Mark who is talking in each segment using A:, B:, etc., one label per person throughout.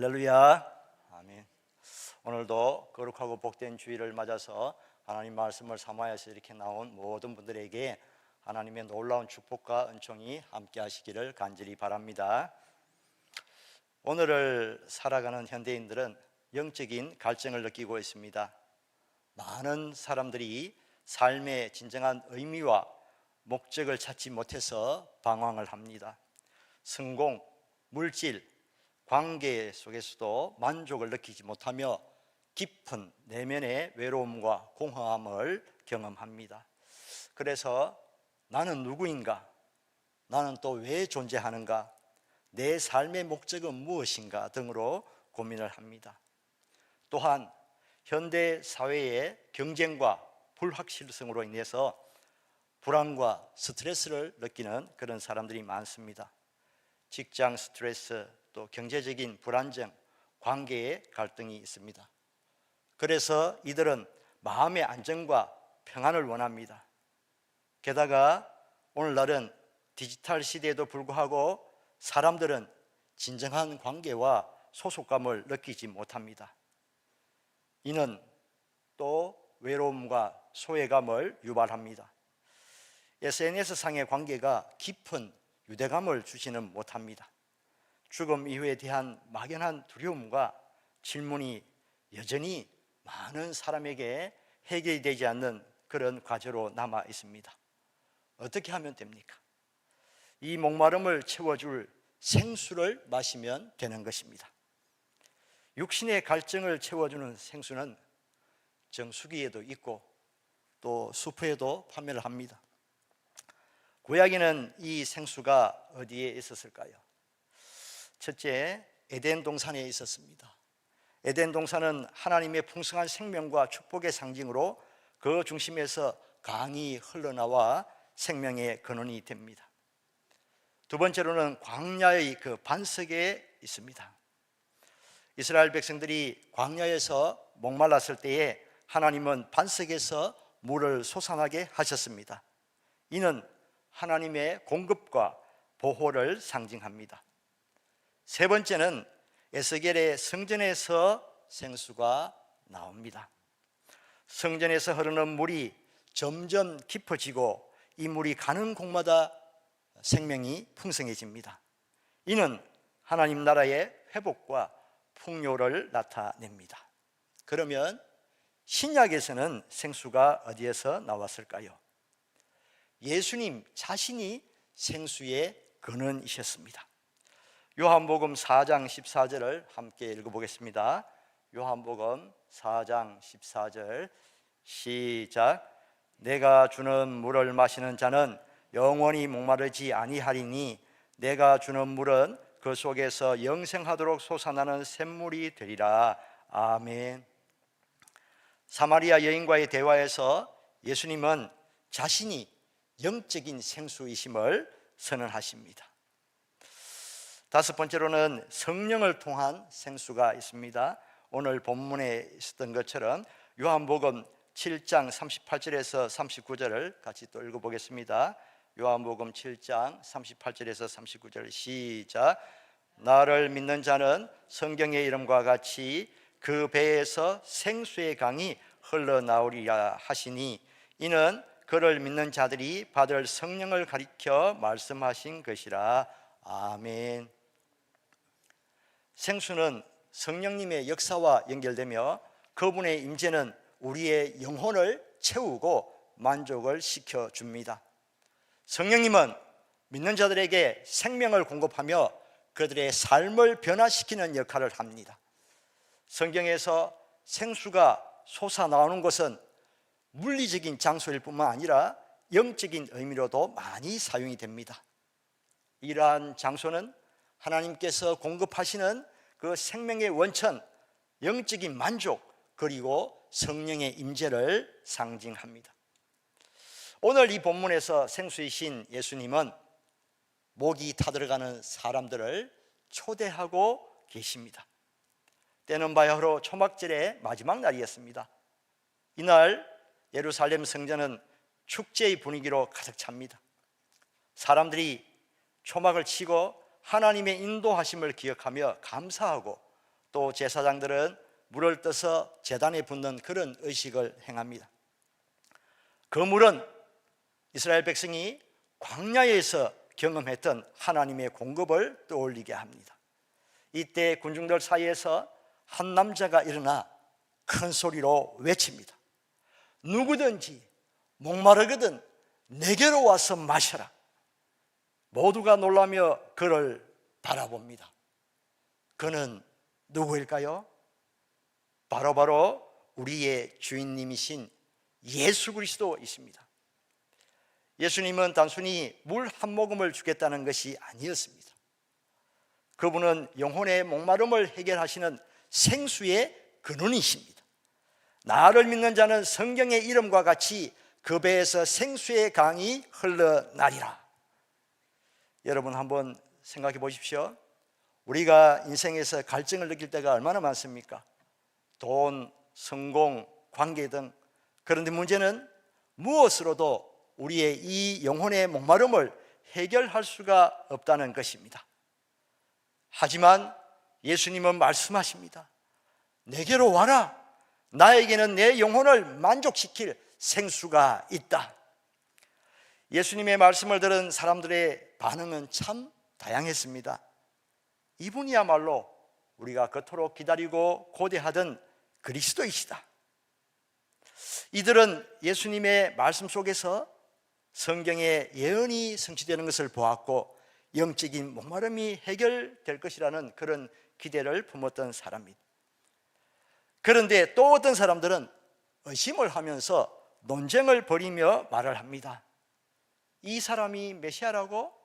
A: 할렐루야. 아멘. 오늘도 거룩하고 복된 주일을 맞아서 하나님 말씀을 사모하여서 이렇게 나온 모든 분들에게 하나님의 놀라운 축복과 은총이 함께 하시기를 간절히 바랍니다. 오늘을 살아가는 현대인들은 영적인 갈증을 느끼고 있습니다. 많은 사람들이 삶의 진정한 의미와 목적을 찾지 못해서 방황을 합니다. 성공, 물질, 관계 속에서도 만족을 느끼지 못하며 깊은 내면의 외로움과 공허함을 경험합니다. 그래서 나는 누구인가? 나는 또 왜 존재하는가? 내 삶의 목적은 무엇인가? 등으로 고민을 합니다. 또한 현대 사회의 경쟁과 불확실성으로 인해서 불안과 스트레스를 느끼는 그런 사람들이 많습니다. 직장 스트레스, 또 경제적인 불안정, 관계의 갈등이 있습니다. 그래서 이들은 마음의 안정과 평안을 원합니다. 게다가 오늘날은 디지털 시대에도 불구하고 사람들은 진정한 관계와 소속감을 느끼지 못합니다. 이는 또 외로움과 소외감을 유발합니다. SNS상의 관계가 깊은 유대감을 주지는 못합니다. 죽음 이후에 대한 막연한 두려움과 질문이 여전히 많은 사람에게 해결이 되지 않는 그런 과제로 남아 있습니다. 어떻게 하면 됩니까? 이 목마름을 채워줄 생수를 마시면 되는 것입니다. 육신의 갈증을 채워주는 생수는 정수기에도 있고 또 수프에도 판매를 합니다. 구약에는 이 생수가 어디에 있었을까요? 첫째, 에덴 동산에 있었습니다. 에덴 동산은 하나님의 풍성한 생명과 축복의 상징으로 그 중심에서 강이 흘러나와 생명의 근원이 됩니다. 두 번째로는 광야의 그 반석에 있습니다. 이스라엘 백성들이 광야에서 목말랐을 때에 하나님은 반석에서 물을 솟아나게 하셨습니다. 이는 하나님의 공급과 보호를 상징합니다. 세 번째는 에스겔의 성전에서 생수가 나옵니다. 성전에서 흐르는 물이 점점 깊어지고 이 물이 가는 곳마다 생명이 풍성해집니다. 이는 하나님 나라의 회복과 풍요를 나타냅니다. 그러면 신약에서는 생수가 어디에서 나왔을까요? 예수님 자신이 생수의 근원이셨습니다. 요한복음 4장 14절을 함께 읽어보겠습니다. 요한복음 4장 14절 시작 내가 주는 물을 마시는 자는 영원히 목마르지 아니하리니 내가 주는 물은 그 속에서 영생하도록 솟아나는 샘물이 되리라 아멘 사마리아 여인과의 대화에서 예수님은 자신이 영적인 생수이심을 선언하십니다. 다섯 번째로는 성령을 통한 생수가 있습니다. 오늘 본문에 있었던 것처럼 요한복음 7장 38절에서 39절을 같이 또 읽어보겠습니다. 요한복음 7장 38절에서 39절 시작. 나를 믿는 자는 성경의 이름과 같이 그 배에서 생수의 강이 흘러나오리라 하시니 이는 그를 믿는 자들이 받을 성령을 가리켜 말씀하신 것이라 아멘. 생수는 성령님의 역사와 연결되며 그분의 임재는 우리의 영혼을 채우고 만족을 시켜 줍니다. 성령님은 믿는 자들에게 생명을 공급하며 그들의 삶을 변화시키는 역할을 합니다. 성경에서 생수가 솟아나오는 것은 물리적인 장소일 뿐만 아니라 영적인 의미로도 많이 사용이 됩니다. 이러한 장소는 하나님께서 공급하시는 그 생명의 원천, 영적인 만족, 그리고 성령의 임재를 상징합니다. 오늘 이 본문에서 생수이신 예수님은 목이 타들어가는 사람들을 초대하고 계십니다. 때는 바야흐로 초막절의 마지막 날이었습니다. 이날 예루살렘 성전은 축제의 분위기로 가득 찹니다. 사람들이 초막을 치고 하나님의 인도하심을 기억하며 감사하고 또 제사장들은 물을 떠서 제단에 붓는 그런 의식을 행합니다. 그 물은 이스라엘 백성이 광야에서 경험했던 하나님의 공급을 떠올리게 합니다. 이때 군중들 사이에서 한 남자가 일어나 큰 소리로 외칩니다. 누구든지 목마르거든 내게로 와서 마셔라. 모두가 놀라며 그를 바라봅니다. 그는 누구일까요? 바로 바로 우리의 주인님이신 예수 그리스도이십니다. 예수님은 단순히 물 한 모금을 주겠다는 것이 아니었습니다. 그분은 영혼의 목마름을 해결하시는 생수의 근원이십니다. 나를 믿는 자는 성경의 이름과 같이 그 배에서 생수의 강이 흘러나리라. 여러분 한번 생각해 보십시오. 우리가 인생에서 갈증을 느낄 때가 얼마나 많습니까? 돈, 성공, 관계 등. 그런데 문제는 무엇으로도 우리의 이 영혼의 목마름을 해결할 수가 없다는 것입니다. 하지만 예수님은 말씀하십니다. 내게로 와라. 나에게는 내 영혼을 만족시킬 생수가 있다. 예수님의 말씀을 들은 사람들의 반응은 참 다양했습니다. 이분이야말로 우리가 그토록 기다리고 고대하던 그리스도이시다. 이들은 예수님의 말씀 속에서 성경의 예언이 성취되는 것을 보았고 영적인 목마름이 해결될 것이라는 그런 기대를 품었던 사람입니다. 그런데 또 어떤 사람들은 의심을 하면서 논쟁을 벌이며 말을 합니다. 이 사람이 메시아라고?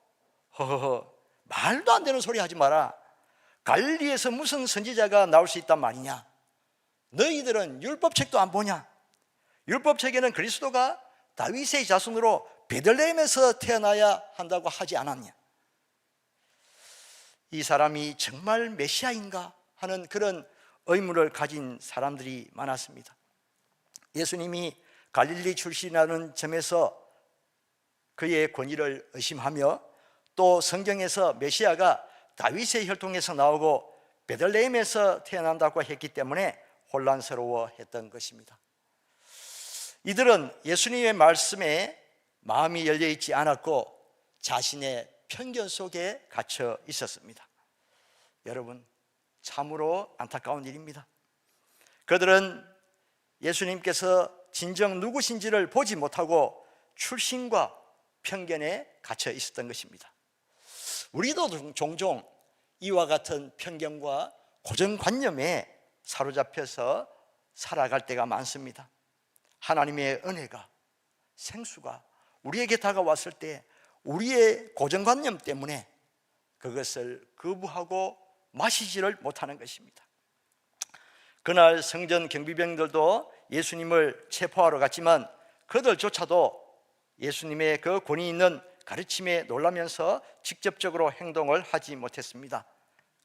A: 허허허, 말도 안 되는 소리 하지 마라. 갈리에서 무슨 선지자가 나올 수 있단 말이냐? 너희들은 율법책도 안 보냐? 율법책에는 그리스도가 다윗의 자손으로 베들레헴에서 태어나야 한다고 하지 않았냐? 이 사람이 정말 메시아인가 하는 그런 의문을 가진 사람들이 많았습니다. 예수님이 갈릴리 출신이라는 점에서 그의 권위를 의심하며 또 성경에서 메시아가 다윗의 혈통에서 나오고 베들레헴에서 태어난다고 했기 때문에 혼란스러워 했던 것입니다. 이들은 예수님의 말씀에 마음이 열려 있지 않았고 자신의 편견 속에 갇혀 있었습니다. 여러분, 참으로 안타까운 일입니다. 그들은 예수님께서 진정 누구신지를 보지 못하고 출신과 편견에 갇혀 있었던 것입니다. 우리도 종종 이와 같은 편견과 고정관념에 사로잡혀서 살아갈 때가 많습니다. 하나님의 은혜가 생수가 우리에게 다가왔을 때 우리의 고정관념 때문에 그것을 거부하고 마시지를 못하는 것입니다. 그날 성전 경비병들도 예수님을 체포하러 갔지만 그들조차도 예수님의 그 권위 있는 가르침에 놀라면서 직접적으로 행동을 하지 못했습니다.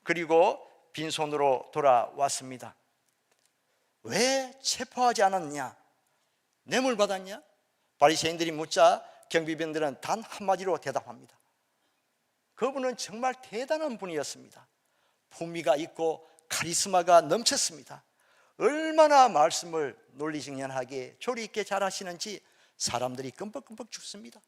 A: 그리고 빈손으로 돌아왔습니다. 왜 체포하지 않았냐? 뇌물 받았냐? 바리새인들이 묻자 경비병들은 단 한마디로 대답합니다. 그분은 정말 대단한 분이었습니다. 품위가 있고 카리스마가 넘쳤습니다. 얼마나 말씀을 논리정연하게 조리 있게 잘 하시는지 사람들이 끔뻑끔뻑 죽습니다.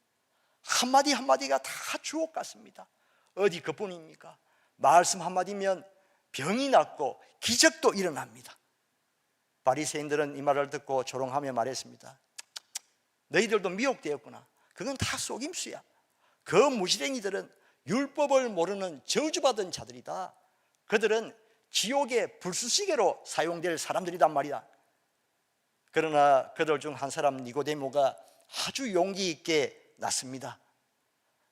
A: 한마디 한마디가 다 주옥 같습니다. 어디 그뿐입니까? 말씀 한마디면 병이 낫고 기적도 일어납니다. 바리새인들은 이 말을 듣고 조롱하며 말했습니다. 너희들도 미혹되었구나. 그건 다 속임수야. 그 무지랭이들은 율법을 모르는 저주받은 자들이다. 그들은 지옥의 불수시개로 사용될 사람들이란 말이다. 그러나 그들 중 한 사람 니고데모가 아주 용기 있게 났습니다.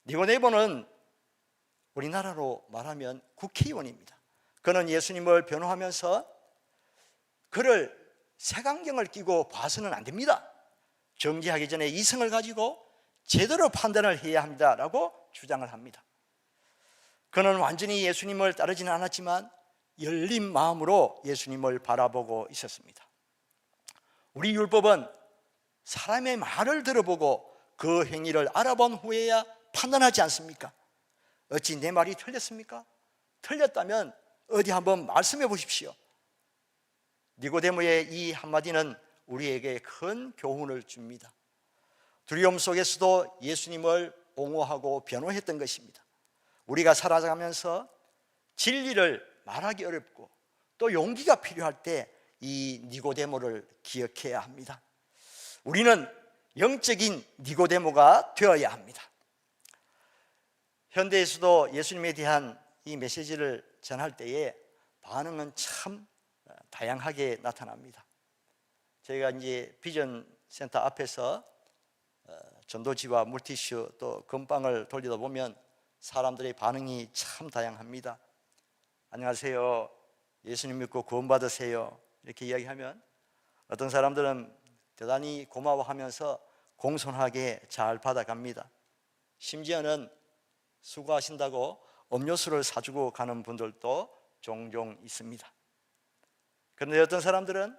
A: 니고데모는 우리나라로 말하면 국회의원입니다. 그는 예수님을 변호하면서 그를 색안경을 끼고 봐서는 안 됩니다. 정지하기 전에 이성을 가지고 제대로 판단을 해야 합니다라고 주장을 합니다. 그는 완전히 예수님을 따르지는 않았지만 열린 마음으로 예수님을 바라보고 있었습니다. 우리 율법은 사람의 말을 들어보고 그 행위를 알아본 후에야 판단하지 않습니까? 어찌 내 말이 틀렸습니까? 틀렸다면 어디 한번 말씀해 보십시오. 니고데모의 이 한마디는 우리에게 큰 교훈을 줍니다. 두려움 속에서도 예수님을 옹호하고 변호했던 것입니다. 우리가 살아가면서 진리를 말하기 어렵고 또 용기가 필요할 때 이 니고데모를 기억해야 합니다. 우리는 영적인 니고데모가 되어야 합니다. 현대에서도 예수님에 대한 이 메시지를 전할 때에 반응은 참 다양하게 나타납니다. 저희가 이제 비전 센터 앞에서 어, 전도지와 물티슈 또 금방을 돌리다 보면 사람들의 반응이 참 다양합니다. 안녕하세요. 예수님 믿고 구원받으세요. 이렇게 이야기하면 어떤 사람들은 대단히 고마워하면서 공손하게 잘 받아갑니다. 심지어는 수고하신다고 음료수를 사주고 가는 분들도 종종 있습니다. 그런데 어떤 사람들은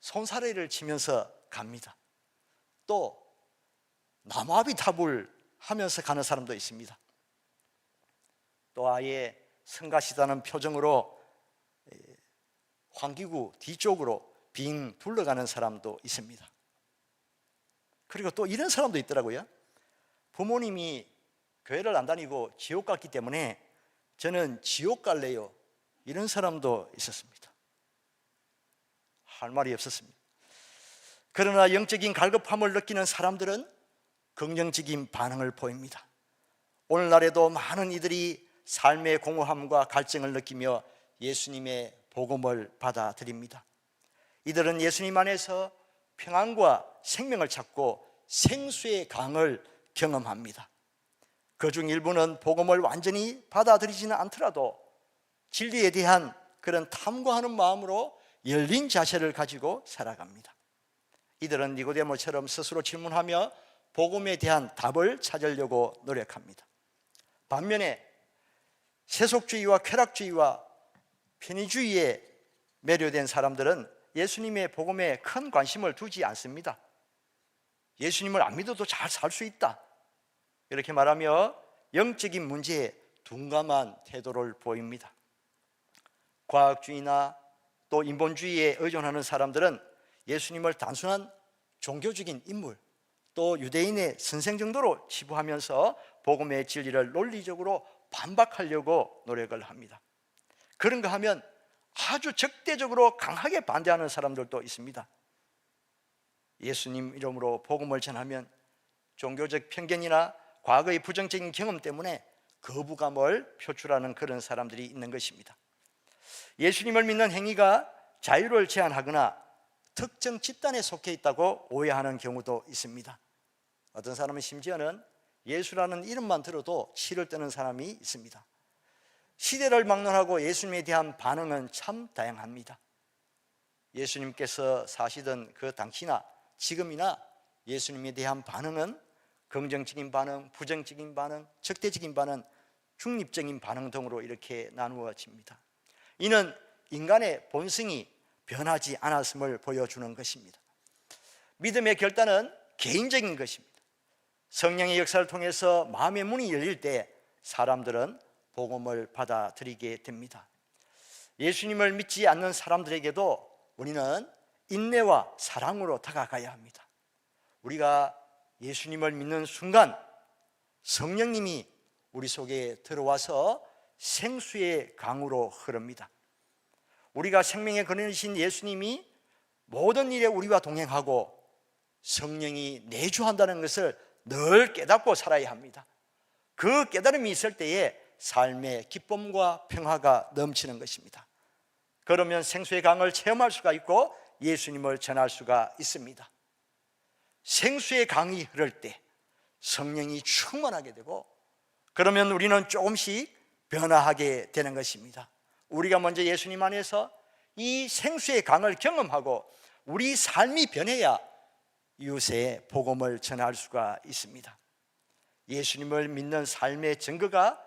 A: 손사래를 치면서 갑니다. 또 나무아비 탑을 하면서 가는 사람도 있습니다. 또 아예 성가시다는 표정으로 환기구 뒤쪽으로 빙 둘러가는 사람도 있습니다. 그리고 또 이런 사람도 있더라고요. 부모님이 교회를 안 다니고 지옥 갔기 때문에 저는 지옥 갈래요. 이런 사람도 있었습니다. 할 말이 없었습니다. 그러나 영적인 갈급함을 느끼는 사람들은 긍정적인 반응을 보입니다. 오늘날에도 많은 이들이 삶의 공허함과 갈증을 느끼며 예수님의 복음을 받아들입니다. 이들은 예수님 안에서 평안과 생명을 찾고 생수의 강을 경험합니다. 그 중 일부는 복음을 완전히 받아들이지는 않더라도 진리에 대한 그런 탐구하는 마음으로 열린 자세를 가지고 살아갑니다. 이들은 니고데모처럼 스스로 질문하며 복음에 대한 답을 찾으려고 노력합니다. 반면에 세속주의와 쾌락주의와 편의주의에 매료된 사람들은 예수님의 복음에 큰 관심을 두지 않습니다. 예수님을 안 믿어도 잘 살 수 있다. 이렇게 말하며 영적인 문제에 둔감한 태도를 보입니다. 과학주의나 또 인본주의에 의존하는 사람들은 예수님을 단순한 종교적인 인물 또 유대인의 선생 정도로 치부하면서 복음의 진리를 논리적으로 반박하려고 노력을 합니다. 그런가 하면 아주 적대적으로 강하게 반대하는 사람들도 있습니다. 예수님 이름으로 복음을 전하면 종교적 편견이나 과거의 부정적인 경험 때문에 거부감을 표출하는 그런 사람들이 있는 것입니다. 예수님을 믿는 행위가 자유를 제한하거나 특정 집단에 속해 있다고 오해하는 경우도 있습니다. 어떤 사람은 심지어는 예수라는 이름만 들어도 치를 뜨는 사람이 있습니다. 시대를 막론하고 예수님에 대한 반응은 참 다양합니다. 예수님께서 사시던 그 당시나 지금이나 예수님에 대한 반응은 긍정적인 반응, 부정적인 반응, 적대적인 반응, 중립적인 반응 등으로 이렇게 나누어집니다. 이는 인간의 본성이 변하지 않았음을 보여주는 것입니다. 믿음의 결단은 개인적인 것입니다. 성령의 역사를 통해서 마음의 문이 열릴 때 사람들은 복음을 받아들이게 됩니다. 예수님을 믿지 않는 사람들에게도 우리는 인내와 사랑으로 다가가야 합니다. 우리가 예수님을 믿는 순간 성령님이 우리 속에 들어와서 생수의 강으로 흐릅니다. 우리가 생명의 근원이신 예수님이 모든 일에 우리와 동행하고 성령이 내주한다는 것을 늘 깨닫고 살아야 합니다. 그 깨달음이 있을 때에 삶의 기쁨과 평화가 넘치는 것입니다. 그러면 생수의 강을 체험할 수가 있고 예수님을 전할 수가 있습니다. 생수의 강이 흐를 때 성령이 충만하게 되고 그러면 우리는 조금씩 변화하게 되는 것입니다. 우리가 먼저 예수님 안에서 이 생수의 강을 경험하고 우리 삶이 변해야 이웃에 복음을 전할 수가 있습니다. 예수님을 믿는 삶의 증거가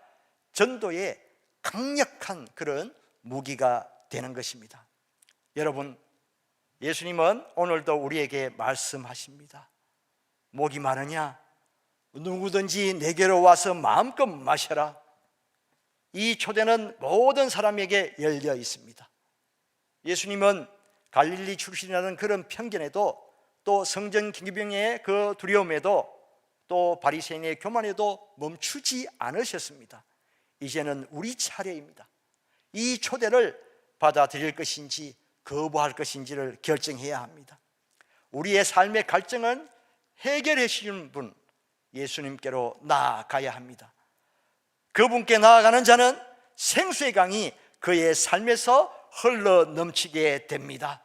A: 전도의 강력한 그런 무기가 되는 것입니다. 여러분, 예수님은 오늘도 우리에게 말씀하십니다. 목이 마르냐? 누구든지 내게로 와서 마음껏 마셔라. 이 초대는 모든 사람에게 열려 있습니다. 예수님은 갈릴리 출신이라는 그런 편견에도 또 성전 기병의 그 두려움에도 또 바리새인의 교만에도 멈추지 않으셨습니다. 이제는 우리 차례입니다. 이 초대를 받아들일 것인지 거부할 것인지를 결정해야 합니다. 우리의 삶의 갈증은 해결해 주시는 분 예수님께로 나아가야 합니다. 그분께 나아가는 자는 생수의 강이 그의 삶에서 흘러 넘치게 됩니다.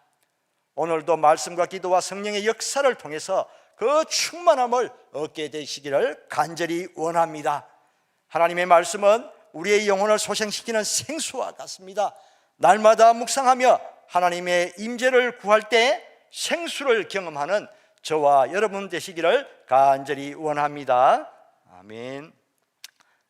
A: 오늘도 말씀과 기도와 성령의 역사를 통해서 그 충만함을 얻게 되시기를 간절히 원합니다. 하나님의 말씀은 우리의 영혼을 소생시키는 생수와 같습니다. 날마다 묵상하며 하나님의 임재를 구할 때 생수를 경험하는 저와 여러분 되시기를 간절히 원합니다. 아멘.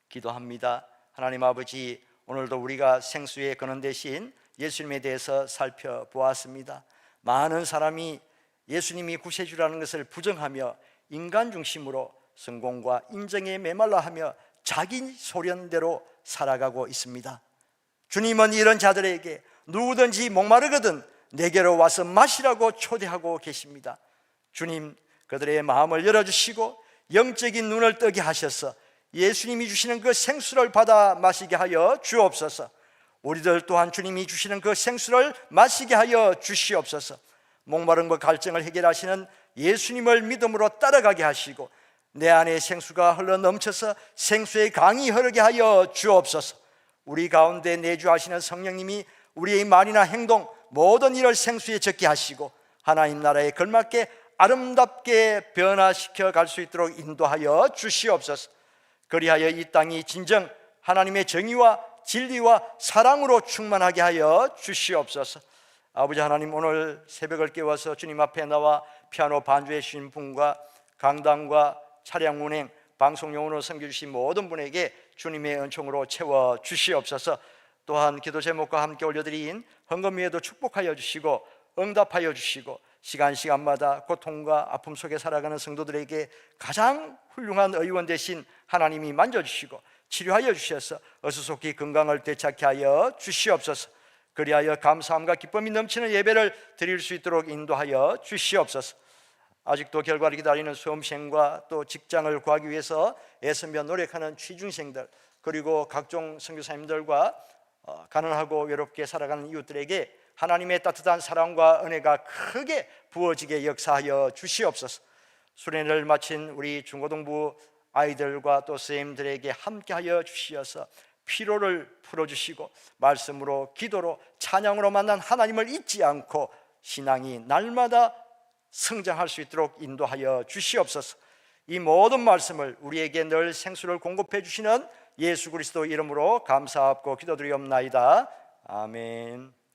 A: 기도합니다. 하나님 아버지, 오늘도 우리가 생수의 근원 대신 예수님에 대해서 살펴보았습니다. 많은 사람이 예수님이 구세주라는 것을 부정하며 인간 중심으로 성공과 인정에 메말라 하며 자기 소련대로 살아가고 있습니다. 주님은 이런 자들에게 누구든지 목마르거든 내게로 와서 마시라고 초대하고 계십니다. 주님 그들의 마음을 열어주시고 영적인 눈을 뜨게 하셔서 예수님이 주시는 그 생수를 받아 마시게 하여 주옵소서. 우리들 또한 주님이 주시는 그 생수를 마시게 하여 주시옵소서. 목마름과 갈증을 해결하시는 예수님을 믿음으로 따라가게 하시고 내 안에 생수가 흘러 넘쳐서 생수의 강이 흐르게 하여 주옵소서. 우리 가운데 내주하시는 성령님이 우리의 말이나 행동 모든 일을 생수에 적게 하시고 하나님 나라에 걸맞게 아름답게 변화시켜 갈 수 있도록 인도하여 주시옵소서. 그리하여 이 땅이 진정 하나님의 정의와 진리와 사랑으로 충만하게 하여 주시옵소서. 아버지 하나님 오늘 새벽을 깨워서 주님 앞에 나와 피아노 반주해 주신 분과 강당과 차량 운행 방송용으로 섬겨주신 모든 분에게 주님의 은총으로 채워 주시옵소서. 또한 기도 제목과 함께 올려드린 헌금 위에도 축복하여 주시고 응답하여 주시고 시간 시간마다 고통과 아픔 속에 살아가는 성도들에게 가장 훌륭한 의원 대신 하나님이 만져주시고 치료하여 주셔서 어수속히 건강을 되찾게 하여 주시옵소서. 그리하여 감사함과 기쁨이 넘치는 예배를 드릴 수 있도록 인도하여 주시옵소서. 아직도 결과를 기다리는 수험생과 또 직장을 구하기 위해서 애쓰며 노력하는 취중생들 그리고 각종 선교사님들과 어, 가난하고 외롭게 살아가는 이웃들에게 하나님의 따뜻한 사랑과 은혜가 크게 부어지게 역사하여 주시옵소서. 수련회를 마친 우리 중고등부 아이들과 또 선생님들에게 함께하여 주시어서 피로를 풀어주시고 말씀으로 기도로 찬양으로 만난 하나님을 잊지 않고 신앙이 날마다 성장할 수 있도록 인도하여 주시옵소서. 이 모든 말씀을 우리에게 늘 생수를 공급해 주시는 예수 그리스도 이름으로 감사하고 기도드리옵나이다. 아멘.